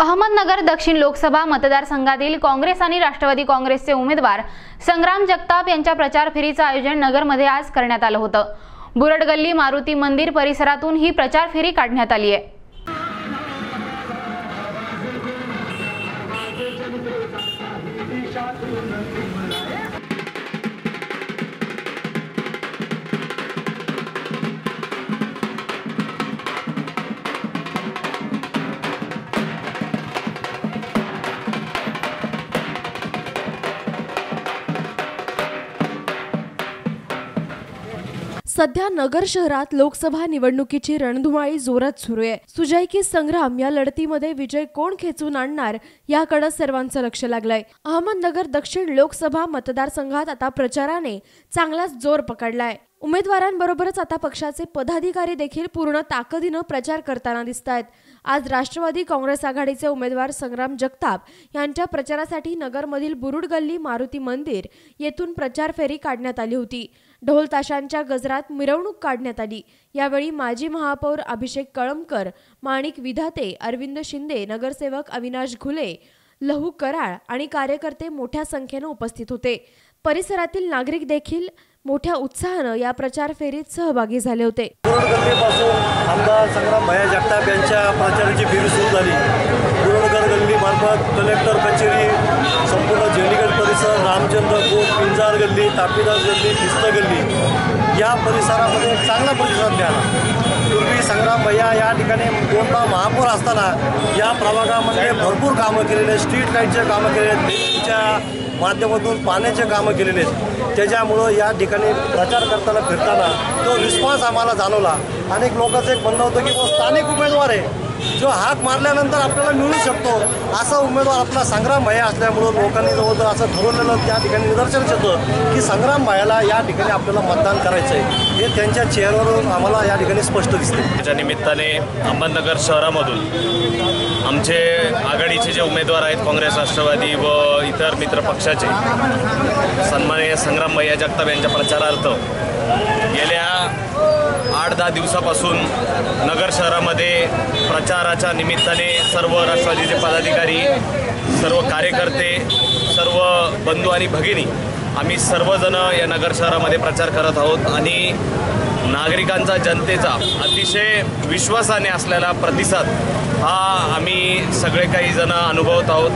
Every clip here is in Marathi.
अहमदनगर दक्षिण लोकसभा मतदारसंघातील काँग्रेस आणि राष्ट्रवादी काँग्रेसचे उमेदवार संग्राम जगताप यांच्या प्रचार फेरीचं आयोजन नगरमध्ये आज करण्यात आलं होतं. बुरडगल्ली मारुती मंदिर परिसरातून ही प्रचार फेरी काढण्यात आली आहे. सध्या नगर शहरात लोकसभा निवडणुकीची रणधुमाळी जोरात सुरू आहे. सुजय की संग्राम या लढतीमध्ये विजय कोण खेचून आणणार याकडे सर्वांचं लक्ष लागलंय. अहमदनगर दक्षिण लोकसभा मतदारसंघात आता प्रचाराने चांगलाच जोर पकडलाय. उमेदवारांबरोबरच आता पक्षाचे पदाधिकारी देखील पूर्ण ताकदीनं प्रचार करताना दिसत आहेत आज राष्ट्रवादी काँग्रेस आघाडीचे उमेदवार संग्राम जगताप यांच्या प्रचारासाठी नगरमधील बुरुड गल्ली मारुती मंदिर येथून प्रचार फेरी काढण्यात आली होती. ढोल ताशांच्या गजरात मिरवणूक काढण्यात आली. यावेळी माजी महापौर अभिषेक कळमकर माणिक विधाते अरविंद शिंदे नगरसेवक अविनाश घुले लहू कराळ आणि कार्यकर्ते मोठ्या संख्येनं उपस्थित होते. परिसरातील नागरिक देखील मोठ्या उत्साहानं या प्रचार फेरीत सहभागी झाले होते. आमदार संग्राम जगताप यांच्या प्रचाराची फेरी सुरू झाली. कलेक्टर कचेरी रामचंद्र कोट पिंजार गल्ली तापीदास गल्ली पिस्त गल्ली या परिसरामध्ये एक चांगला प्रतिसाद मिळाला. पूर्वी संग्राम भैया या ठिकाणी कोणता महापौर असताना या प्रभागामध्ये भरपूर कामं केलेले स्ट्रीट लाईटचे कामं केलेले आहेत माध्यमातून पाण्याचे कामं केलेले. आहेत त्याच्यामुळं या ठिकाणी प्रचार करताना फिरताना तो रिस्पॉन्स आम्हाला जाणवला. अनेक लोकांचं एक म्हणणं होतं की तो स्थानिक उमेदवार आहे. जो हाक मारल्यानंतर आपल्याला मिळू शकतो असा उमेदवार आपला संग्राम भाया असल्यामुळं लोकांनी जवळजवळ असं ठरवलेलं त्या ठिकाणी निदर्शनच येतं की संग्राम भायाला या ठिकाणी आपल्याला मतदान करायचं आहे हे त्यांच्या चेहऱ्यावरून आम्हाला या ठिकाणी स्पष्ट दिसते त्याच्या निमित्ताने अहमदनगर शहरामधून आमचे आघाडीचे जे उमेदवार आहेत काँग्रेस राष्ट्रवादी व इतर मित्र पक्षाचे सन्माननीय संग्राम भैया जगताप यांच्या प्रचारार्थ गेल्या दहा दिवसापासून नगर शहरामध्ये प्रचाराच्या निमित्ताने सर्व राष्ट्रवादीचे पदाधिकारी सर्व कार्यकर्ते सर्व बंधू आणि भगिनी आम्ही सर्वजण या नगर शहरामध्ये प्रचार करत आहोत आणि नागरिकांचा जनतेचा अतिशय विश्वासाने असलेला प्रतिसाद हा आम्ही सगळे काही जण अनुभवत आहोत.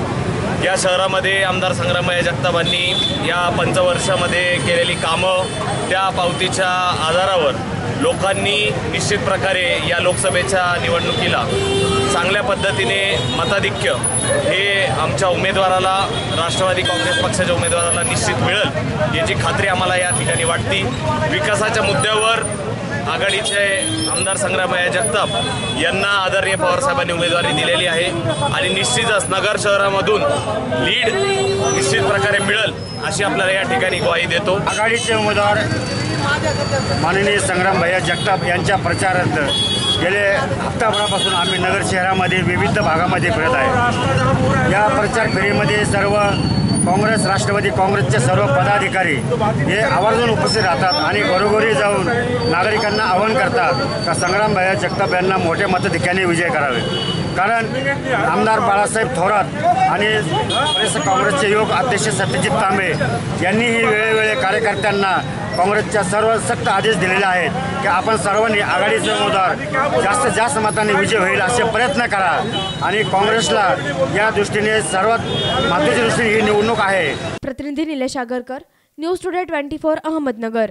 या शहरामध्ये आमदार संग्रामय जगतापांनी या पंचवर्षामध्ये केलेली कामं त्या पावतीच्या आधारावर लोकांनी निश्चित प्रकारे या लोकसभेच्या निवडणुकीला चांगल्या पद्धतीने मताधिक्य हे आमच्या उमेदवाराला राष्ट्रवादी काँग्रेस पक्षाच्या उमेदवाराला निश्चित मिळेल याची खात्री आम्हाला या ठिकाणी वाटती. विकासाच्या मुद्द्यावर आघाडीचे आमदार संग्रामया जगताप यांना आदरणीय पवारसाहेबांनी उमेदवारी दिलेली आहे. आणि निश्चितच नगर शहरामधून लीड निश्चित प्रकारे मिळेल अशी आपल्याला या ठिकाणी ग्वाही देतो. आघाडीचे उमेदवार माननीय संग्राम भैया जगताप यांच्या प्रचारार्थ गेले हप्ताभरापासून आम्ही नगर शहरामध्ये विविध भागामध्ये फिरत आहे. या प्रचार फेरीमध्ये सर्व काँग्रेस राष्ट्रवादी काँग्रेसचे सर्व पदाधिकारी हे आवर्जून उपस्थित राहतात आणि घरोघरी जाऊन नागरिकांना आवाहन करतात का संग्राम भैया जगताप यांना मोठ्या मताधिक्याने विजय करावे. कारण आमदार बाळासाहेब थोरात आणि प्रदेश काँग्रेसचे योग अध्यक्ष सत्यजित तांबे यांनीही वेळोवेळी कार्यकर्त्यांना काँग्रेसच्या सर्व सक्त आदेश दिलेले आहेत की आपण सर्वांनी आघाडीचे उमेदवार जास्तीत जास्त मताने विजय होईल असे प्रयत्न करा. आणि काँग्रेसला या दृष्टीने सर्वात महत्त्वाच्या दृष्टीने ही निवडणूक आहे. प्रतिनिधी Nilesh Agarkar news today twenty four Ahmednagar.